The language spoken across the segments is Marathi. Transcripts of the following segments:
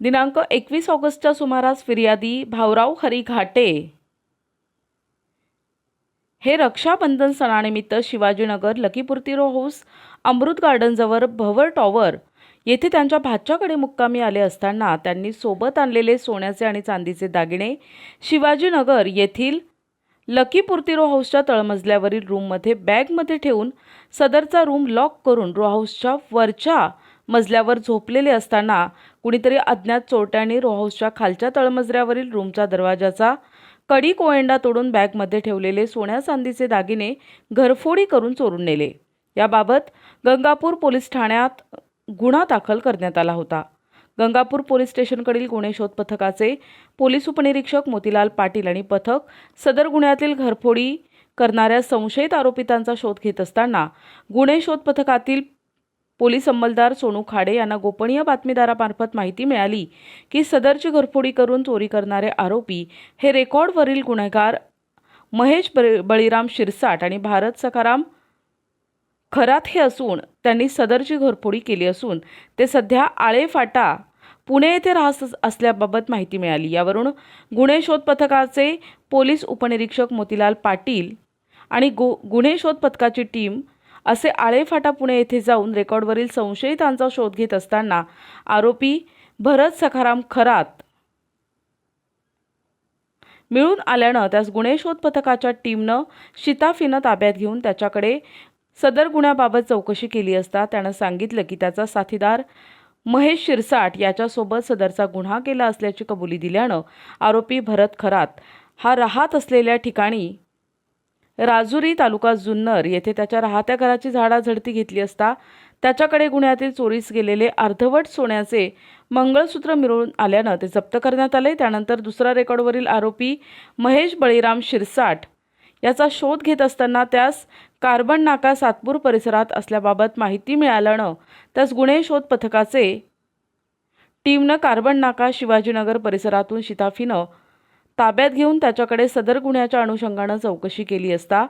दिनांक एकवीस ऑगस्टच्या सुमारास फिर्यादी भाऊराव हरी घाटे. हे रक्षाबंधन सणानिमित्त शिवाजीनगर लकीपूर्ती रो हाऊस अमृत गार्डनजवळ भवर टॉवर येथे त्यांच्या भाच्याकडे मुक्कामी आले असताना त्यांनी सोबत आणलेले सोन्याचे आणि चांदीचे दागिने शिवाजीनगर येथील लकीपूर्ती रो हाऊसच्या तळमजल्यावरील रूममध्ये बॅगमध्ये ठेवून सदरचा रूम लॉक करून रो हाऊसच्या वरच्या मजल्यावर झोपलेले असताना कुणीतरी अज्ञात चोरट्यांनी रोहाऊसच्या खालच्या तळमजल्यावरील रूमचा दरवाजाचा कडी कोयंडा तोडून बॅगमध्ये ठेवलेले सोन्या चांदीचे दागिने घरफोडी करून चोरून नेले. याबाबत गंगापूर पोलीस ठाण्यात गुन्हा दाखल करण्यात आला होता. गंगापूर पोलीस स्टेशनकडील गुन्हे शोध पथकाचे पोलीस उपनिरीक्षक मोतीलाल पाटील आणि पथक सदर गुन्ह्यातील घरफोडी करणाऱ्या संशयित आरोपितांचा शोध घेत असताना गुन्हे शोध पथकातील पोलीस अंमलदार सोनू खाडे यांना गोपनीय बातमीदारामार्फत माहिती मिळाली की सदरची घरफोडी करून चोरी करणारे आरोपी हे रेकॉर्डवरील गुन्हेगार महेश बळीराम शिरसाट आणि भारत सखाराम खरात हे असून त्यांनी सदरची घरफोडी केली असून ते सध्या आळेफाटा पुणे येथे राहत असल्याबाबत माहिती मिळाली. यावरून गुन्हे शोध पथकाचे पोलीस उपनिरीक्षक मोतीलाल पाटील आणि गु गुन्हे शोध पथकाची टीम असे आळेफाटा पुणे येथे जाऊन रेकॉर्डवरील संशयितांचा शोध घेत असताना आरोपी भरत सखाराम खरात मिळून आल्यानं त्यास गुन्हे शोध पथकाच्या टीमनं शिताफीनं ताब्यात घेऊन त्याच्याकडे सदर गुन्ह्याबाबत चौकशी केली असता त्यानं सांगितलं की त्याचा साथीदार महेश शिरसाट याच्यासोबत सदरचा गुन्हा केला असल्याची कबुली दिल्यानं आरोपी भरत खरात हा राहत असलेल्या ठिकाणी राजुरी तालुका जुन्नर येथे त्याच्या राहत्या घराची झाडाझडती घेतली असता त्याच्याकडे गुन्ह्यातील चोरीस गेलेले अर्धवट सोन्याचे मंगळसूत्र मिळून आल्यानं ते जप्त करण्यात आले. त्यानंतर दुसरा रेकॉर्डवरील आरोपी महेश बळीराम शिरसाट याचा शोध घेत असताना त्यास कार्बन नाका सातपूर परिसरात असल्याबाबत माहिती मिळाल्यानं त्यास गुन्हे शोध पथकाचे टीमनं कार्बन नाका शिवाजीनगर परिसरातून शिताफीनं ताब्यात घेऊन त्याच्याकडे सदर गुन्ह्याच्या अनुषंगानं चौकशी केली असता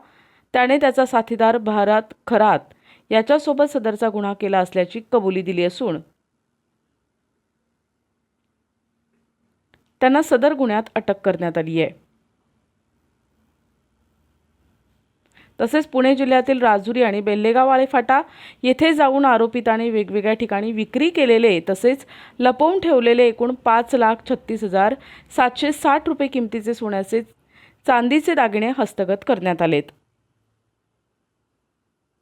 त्याने त्याचा साथीदार भारत खरात याच्यासोबत सदरचा गुन्हा केला असल्याची कबुली दिली असून त्यांना सदर गुन्ह्यात अटक करण्यात आली आहे. तसेच पुणे जिल्ह्यातील राजुरी आणि बेल्लेगाव आळेफाटा येथे जाऊन आरोपितांनी वेगवेगळ्या ठिकाणी विक्री केलेले तसेच लपवून ठेवलेले एकूण पाच लाख छत्तीस हजार सातशे साठ रुपये किमतीचे सोन्याचे चांदीचे दागिने हस्तगत करण्यात आलेत.